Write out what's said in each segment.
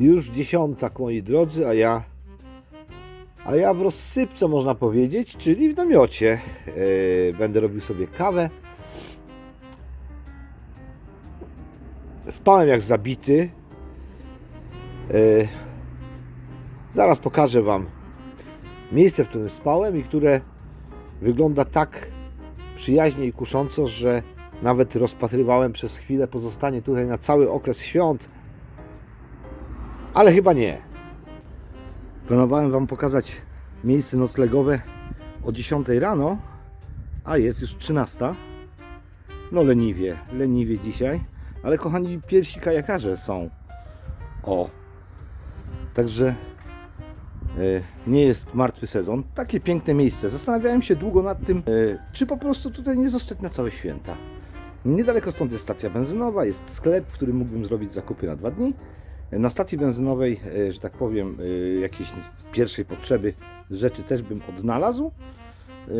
Już dziesiąta, moi drodzy, a ja. A ja w rozsypce można powiedzieć, czyli w namiocie. Yy, będę robił sobie kawę. Spałem jak zabity. Yy, zaraz pokażę Wam miejsce, w którym spałem i które wygląda tak przyjaźnie i kusząco, że nawet rozpatrywałem przez chwilę pozostanie tutaj na cały okres świąt. Ale chyba nie. Planowałem Wam pokazać miejsce noclegowe o 10 rano, a jest już 13. No leniwie, leniwie dzisiaj, ale kochani, pierwsi kajakarze są. O. Także e, nie jest martwy sezon. Takie piękne miejsce. Zastanawiałem się długo nad tym, e, czy po prostu tutaj nie zostać na całe święta. Niedaleko stąd jest stacja benzynowa, jest sklep, w którym mógłbym zrobić zakupy na dwa dni. Na stacji benzynowej, e, że tak powiem, e, jakiejś pierwszej potrzeby rzeczy też bym odnalazł. E,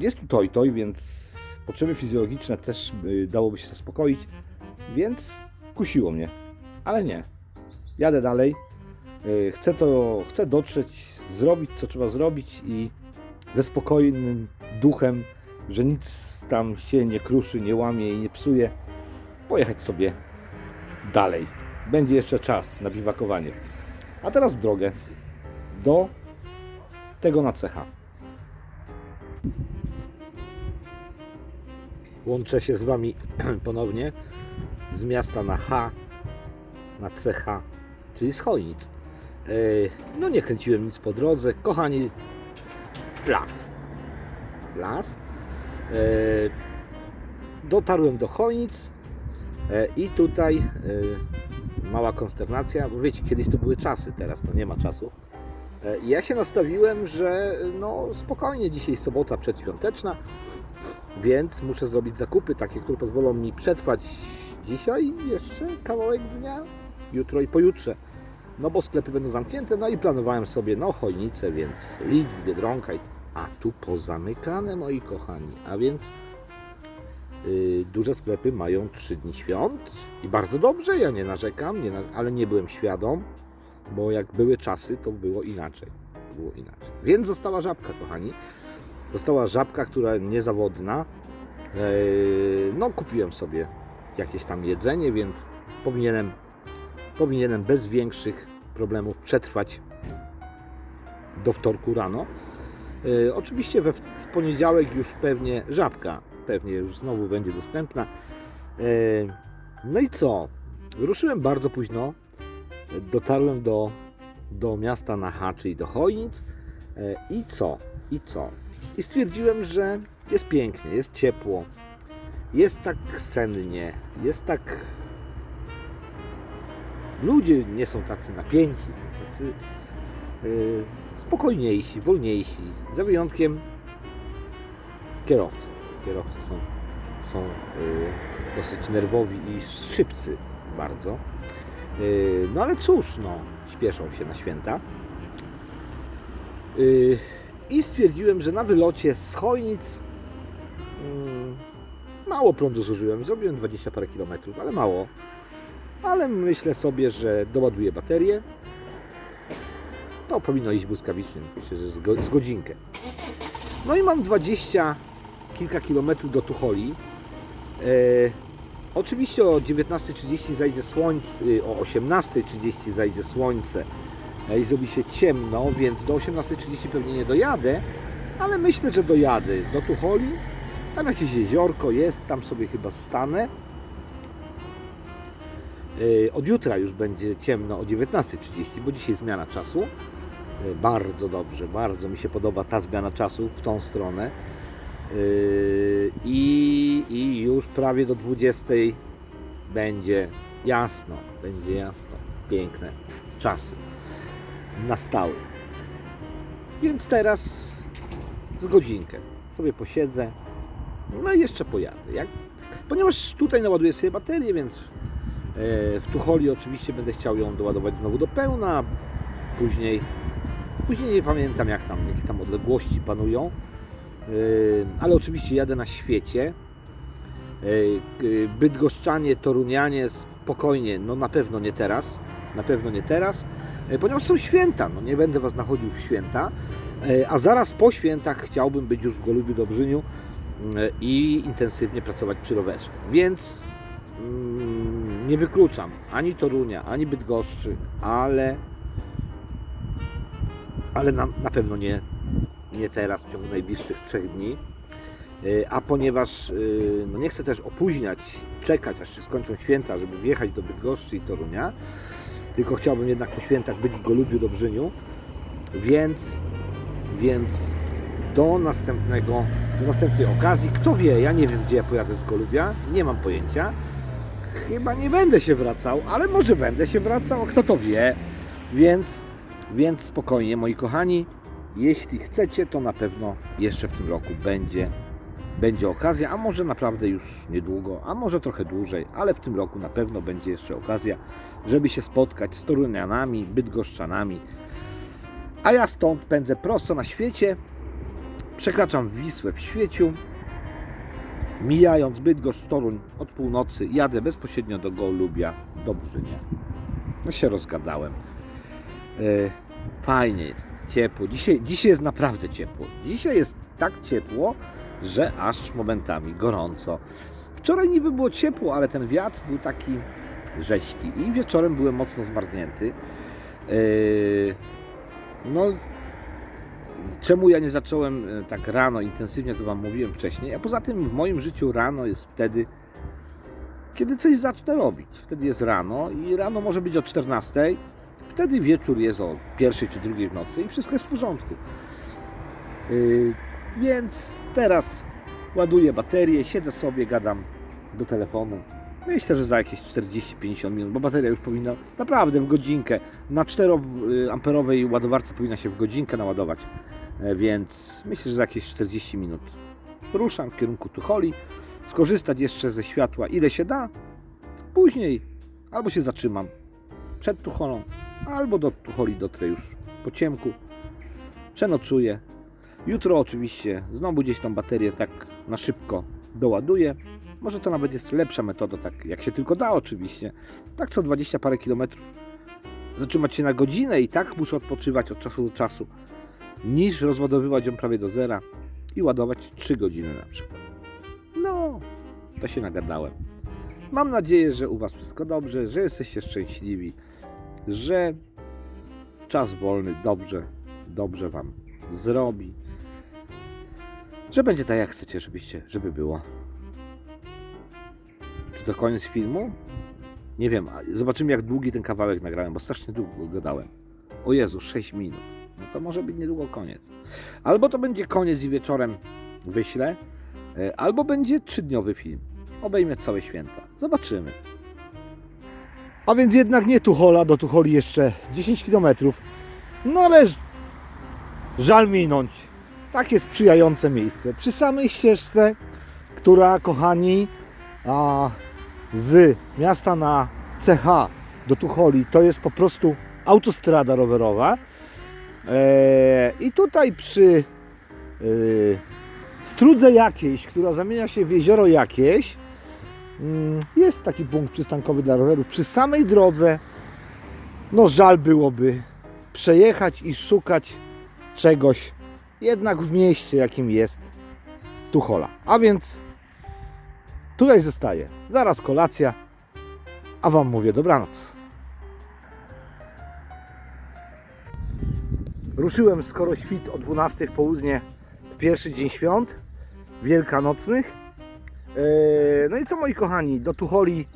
Jest tu toj toj, więc potrzeby fizjologiczne też dałoby się zaspokoić, więc kusiło mnie, ale nie. Jadę dalej. Chcę to, chcę dotrzeć, zrobić co trzeba zrobić i ze spokojnym duchem, że nic tam się nie kruszy, nie łamie i nie psuje, pojechać sobie dalej. Będzie jeszcze czas na biwakowanie. A teraz w drogę do tego na cecha. Łączę się z Wami ponownie z miasta na H, na CH, czyli z Chojnic. Yy, No nie kręciłem nic po drodze. Kochani, las. Las. Yy, Dotarłem do Chojnic yy, i tutaj mała konsternacja, bo wiecie, kiedyś to były czasy, teraz to nie ma czasu. E, ja się nastawiłem, że no spokojnie, dzisiaj sobota przedświąteczna, więc muszę zrobić zakupy takie, które pozwolą mi przetrwać dzisiaj jeszcze kawałek dnia, jutro i pojutrze. No bo sklepy będą zamknięte, no i planowałem sobie no chojnicę, więc Lidl, Biedronka, a tu pozamykane moi kochani, a więc duże sklepy mają 3 dni świąt i bardzo dobrze, ja nie narzekam, nie ale nie byłem świadom, bo jak były czasy, to było inaczej. Było inaczej. Więc została żabka, kochani. Została żabka, która niezawodna. Eee, No, kupiłem sobie jakieś tam jedzenie, więc powinienem, powinienem bez większych problemów przetrwać do wtorku rano. Eee, Oczywiście we w poniedziałek już pewnie żabka pewnie już znowu będzie dostępna. Eee, No i co? Ruszyłem bardzo późno, dotarłem do, do miasta na H, czyli do Chojnic e, i co? I co? I stwierdziłem, że jest pięknie, jest ciepło, jest tak sennie, jest tak... Ludzie nie są tacy napięci, są tacy e, spokojniejsi, wolniejsi, za wyjątkiem kierowców. Kierowcy są, są e, dosyć nerwowi i szybcy bardzo. Yy, No ale cóż, no, śpieszą się na święta. Yy, I stwierdziłem, że na wylocie z Chojnic mm, mało prądu zużyłem. Zrobiłem 20 parę kilometrów, ale mało. Ale myślę sobie, że doładuję baterię. To powinno iść błyskawicznie, myślę, że z godzinkę. No i mam 20 kilka kilometrów do Tucholi. Yy, Oczywiście o 19.30 zajdzie słońce, y, o 18.30 zajdzie słońce e, i zrobi się ciemno, więc do 18.30 pewnie nie dojadę, ale myślę, że dojadę do Tucholi. Tam jakieś jeziorko jest, tam sobie chyba stanę. E, Od jutra już będzie ciemno o 19.30, bo dzisiaj zmiana czasu. E, Bardzo dobrze, bardzo mi się podoba ta zmiana czasu w tą stronę. Yy, I, I już prawie do 20 będzie jasno, będzie jasno, piękne czasy nastały. Więc teraz z godzinkę sobie posiedzę, no i jeszcze pojadę. Jak, ponieważ tutaj naładuję sobie baterię, więc e, w Tucholi oczywiście będę chciał ją doładować znowu do pełna, później, później nie pamiętam jak tam, jakie tam odległości panują. Ale oczywiście jadę na świecie. Bydgoszczanie, Torunianie spokojnie, no na pewno nie teraz. na pewno nie teraz, e, ponieważ są święta, no nie będę Was nachodził w święta, e, a zaraz po świętach chciałbym być już w Golubiu Dobrzyniu i intensywnie pracować przy rowerze. Więc mm, nie wykluczam ani Torunia, ani Bydgoszczy, ale ale na, na pewno nie, nie teraz, w ciągu najbliższych trzech dni. E, A ponieważ e, no nie chcę też opóźniać, czekać aż się skończą święta, żeby wjechać do Bydgoszczy i Torunia, tylko chciałbym jednak po świętach być w Golubiu Dobrzyniu, więc, więc do następnego, do następnej okazji, kto wie, ja nie wiem gdzie ja pojadę z Golubia, nie mam pojęcia, chyba nie będę się wracał, ale może będę się wracał, kto to wie, więc, więc spokojnie moi kochani, jeśli chcecie, to na pewno jeszcze w tym roku będzie, będzie okazja, a może naprawdę już niedługo, a może trochę dłużej, ale w tym roku na pewno będzie jeszcze okazja, żeby się spotkać z Torunianami, Bydgoszczanami. A ja stąd pędzę prosto na świecie, przekraczam Wisłę w świeciu, mijając Bydgoszcz, Toruń od północy, jadę bezpośrednio do Golubia, do Brzynia. No się rozgadałem. E, Fajnie jest, ciepło. Dzisiaj, dzisiaj jest naprawdę ciepło. Dzisiaj jest tak ciepło, że aż momentami gorąco. Wczoraj niby było ciepło, ale ten wiatr był taki rześki i wieczorem byłem mocno zmarznięty. Yy, No, czemu ja nie zacząłem e, tak rano intensywnie, to Wam mówiłem wcześniej, a poza tym w moim życiu rano jest wtedy, kiedy coś zacznę robić. Wtedy jest rano i rano może być o 14, wtedy wieczór jest o pierwszej czy drugiej w nocy i wszystko jest w porządku. Yy, więc teraz ładuję baterię, siedzę sobie, gadam do telefonu. Myślę, że za jakieś 40-50 minut, bo bateria już powinna naprawdę w godzinkę. Na 4-amperowej ładowarce powinna się w godzinkę naładować. E, Więc myślę, że za jakieś 40 minut ruszam w kierunku Tucholi. Skorzystać jeszcze ze światła ile się da. Później albo się zatrzymam przed Tucholą, albo do Tucholi dotrę już po ciemku. Przenocuję. Jutro oczywiście znowu gdzieś tą baterię tak na szybko doładuję. Może to nawet jest lepsza metoda, tak jak się tylko da oczywiście. Tak co 20 parę kilometrów zatrzymać się na godzinę i tak muszę odpoczywać od czasu do czasu, niż rozładowywać ją prawie do zera i ładować 3 godziny na przykład. No, to się nagadałem. Mam nadzieję, że u Was wszystko dobrze, że jesteście szczęśliwi, że czas wolny dobrze, dobrze Wam zrobi, że będzie tak jak chcecie, żebyście, żeby było. Czy to koniec filmu? Nie wiem, zobaczymy jak długi ten kawałek nagrałem, bo strasznie długo gadałem. O Jezu, 6 minut. No to może być niedługo koniec. Albo to będzie koniec i wieczorem wyślę, e, albo będzie trzydniowy film. Obejmie całe święta. Zobaczymy. A więc jednak nie Tuchola, do Tucholi jeszcze 10 km. No ale żal minąć. Takie sprzyjające miejsce. Przy samej ścieżce, która, kochani, a, z miasta na CH do Tucholi to jest po prostu autostrada rowerowa. E, I tutaj przy e, strudze jakiejś, która zamienia się w jezioro jakieś, jest taki punkt przystankowy dla rowerów. Przy samej drodze, no żal byłoby przejechać i szukać czegoś jednak w mieście, jakim jest Tuchola. A więc tutaj zostaje. Zaraz kolacja, a Wam mówię dobranoc. Ruszyłem skoro świt o 12 w południe w pierwszy dzień świąt wielkanocnych. Eee, No i co moi kochani, do Tucholi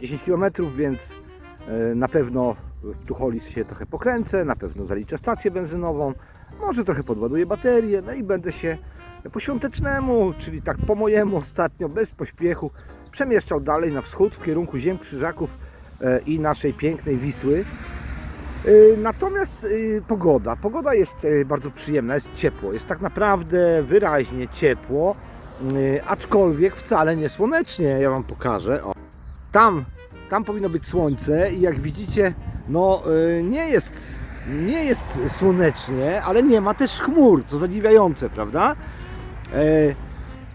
10 km, więc e, na pewno w Tucholi się trochę pokręcę, na pewno zaliczę stację benzynową, może trochę podładuję baterię, no i będę się po świątecznemu, czyli tak po mojemu ostatnio, bez pośpiechu, przemieszczał dalej na wschód w kierunku Ziem Krzyżaków e, i naszej pięknej Wisły. Natomiast pogoda, pogoda jest bardzo przyjemna, jest ciepło, jest tak naprawdę wyraźnie ciepło, aczkolwiek wcale nie słonecznie, ja Wam pokażę. O. Tam, tam powinno być słońce i jak widzicie, no e, nie jest, nie jest słonecznie, ale nie ma też chmur, co zadziwiające, prawda? E,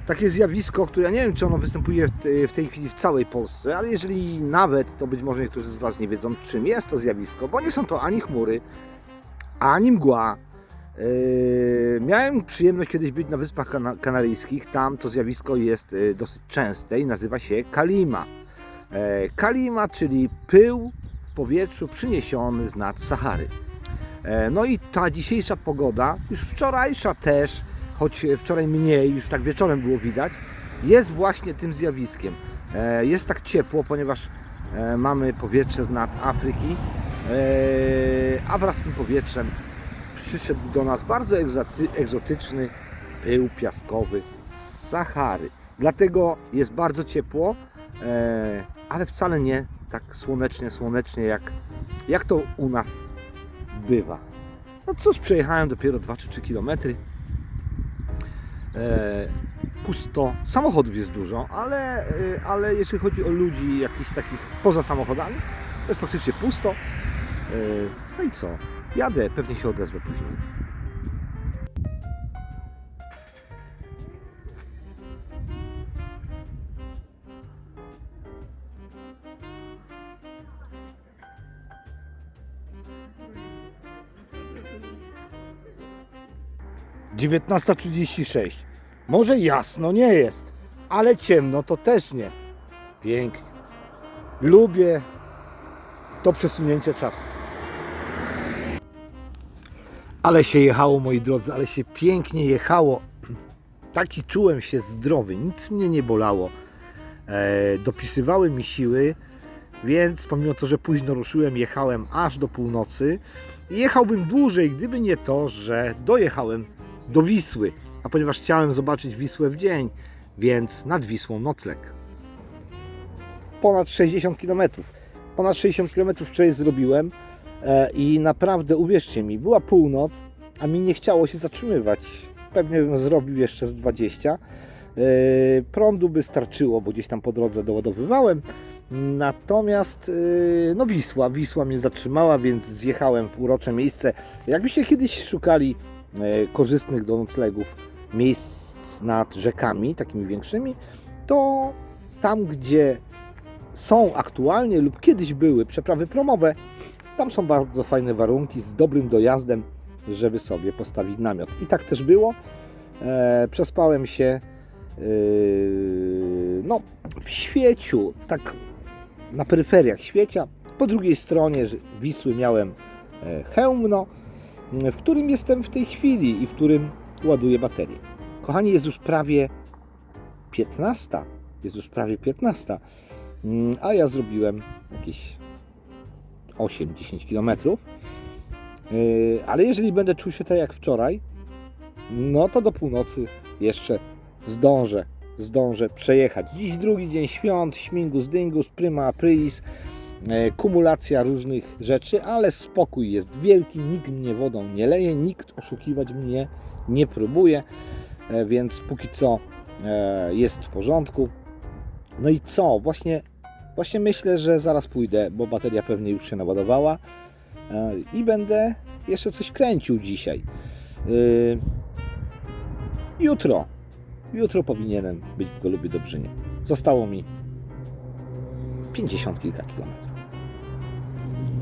takie zjawisko, które ja nie wiem, czy ono występuje w tej chwili w całej Polsce, ale jeżeli nawet, to być może niektórzy z Was nie wiedzą, czym jest to zjawisko, bo nie są to ani chmury, ani mgła. Yy, miałem przyjemność kiedyś być na Wyspach Kana- Kanaryjskich. Tam to zjawisko jest yy, dosyć częste i nazywa się kalima. E, Kalima, czyli pył w powietrzu przyniesiony z nad Sahary. E, No i ta dzisiejsza pogoda, już wczorajsza też, choć wczoraj mniej, już tak wieczorem było widać, jest właśnie tym zjawiskiem. E, Jest tak ciepło, ponieważ mamy powietrze z nad Afryki, a wraz z tym powietrzem przyszedł do nas bardzo egzoty- egzotyczny pył piaskowy z Sahary. Dlatego jest bardzo ciepło, e, ale wcale nie tak słonecznie, słonecznie jak, jak to u nas bywa. No cóż, przejechałem dopiero 2 czy 3 km. E, pusto. Samochodów jest dużo, ale, e, ale jeśli chodzi o ludzi jakichś takich poza samochodami, to jest praktycznie pusto. No i co? Jadę, pewnie się odezwę później. Dziewiętnasta trzydzieści sześć. Może jasno nie jest, ale ciemno to też nie. Pięknie. Lubię to przesunięcie czasu. Ale się jechało, moi drodzy, ale się pięknie jechało. Taki czułem się zdrowy, nic mnie nie bolało. E, dopisywały mi siły, więc pomimo to, że późno ruszyłem, jechałem aż do północy. Jechałbym dłużej, gdyby nie to, że dojechałem do Wisły. A ponieważ chciałem zobaczyć Wisłę w dzień, więc nad Wisłą nocleg. Ponad 60 km. Ponad 60 km wczoraj zrobiłem. E, I naprawdę, uwierzcie mi, była północ, a mi nie chciało się zatrzymywać. Pewnie bym zrobił jeszcze z 20. E, Prądu by starczyło, bo gdzieś tam po drodze doładowywałem. Natomiast e, no Wisła, Wisła mnie zatrzymała, więc zjechałem w urocze miejsce. Jakbyście kiedyś szukali korzystnych do noclegów miejsc nad rzekami, takimi większymi, to tam, gdzie są aktualnie lub kiedyś były przeprawy promowe, tam są bardzo fajne warunki z dobrym dojazdem, żeby sobie postawić namiot. I tak też było. E, przespałem się e, no, w Świeciu, tak na peryferiach Świecia. Po drugiej stronie Wisły miałem e, Chełmno, w którym jestem w tej chwili i w którym ładuję baterię. Kochani, jest już prawie 15. Jest już prawie 15. Mm, A ja zrobiłem jakieś 8-10 km. Ale jeżeli będę czuł się tak jak wczoraj, no to do północy jeszcze zdążę, zdążę przejechać. Dziś drugi dzień świąt, śmigus, dyngus, prima aprilis, e, kumulacja różnych rzeczy, ale spokój jest wielki, nikt mnie wodą nie leje, nikt oszukiwać mnie nie próbuje, e, więc póki co jest w porządku. No i co? Właśnie, właśnie myślę, że zaraz pójdę, bo bateria pewnie już się naładowała e, i będę jeszcze coś kręcił dzisiaj. Y, Jutro, jutro powinienem być w Golubie Dobrzynie. Zostało mi 50 kilka kilometrów.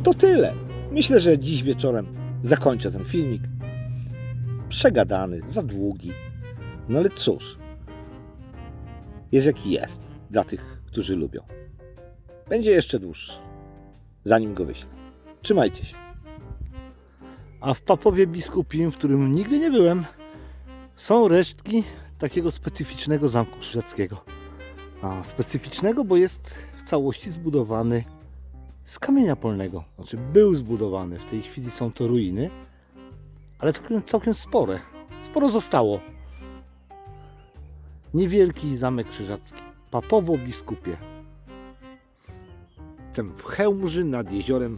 To tyle. Myślę, że dziś wieczorem zakończę ten filmik. Przegadany, za długi. No ale cóż, jest jaki jest dla tych, którzy lubią. Będzie jeszcze dłuższy, zanim go wyślę. Trzymajcie się. A w Papowie Biskupim, w którym nigdy nie byłem, są resztki takiego specyficznego zamku krzyżackiego. A specyficznego, bo jest w całości zbudowany z kamienia polnego. Znaczy był zbudowany, w tej chwili są to ruiny, ale całkiem, całkiem spore. Sporo zostało. Niewielki zamek krzyżacki. Papowo Biskupie. W Chełmży nad jeziorem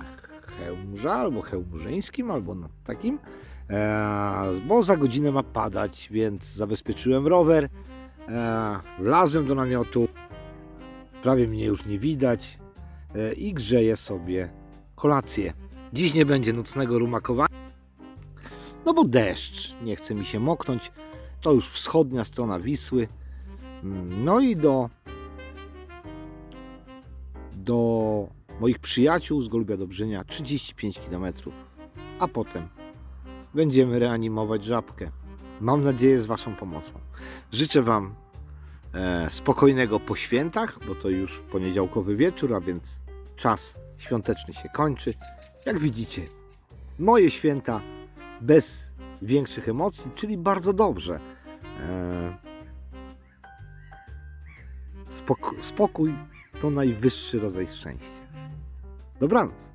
Chełmża, albo Chełmżyńskim, albo nad takim. Eee, bo za godzinę ma padać, więc zabezpieczyłem rower. Eee, wlazłem do namiotu. Prawie mnie już nie widać. Eee, I grzeję sobie kolację. Dziś nie będzie nocnego rumakowania. No bo deszcz. Nie chce mi się moknąć. To już wschodnia strona Wisły. Mm, No i do, do moich przyjaciół z Golubia Dobrzynia 35 km, a potem będziemy reanimować żabkę. Mam nadzieję z Waszą pomocą. Życzę Wam e, spokojnego po świętach, bo to już poniedziałkowy wieczór, a więc czas świąteczny się kończy. Jak widzicie, moje święta bez większych emocji, czyli bardzo dobrze. E, spok- spokój to najwyższy rodzaj szczęścia. Dobranoc.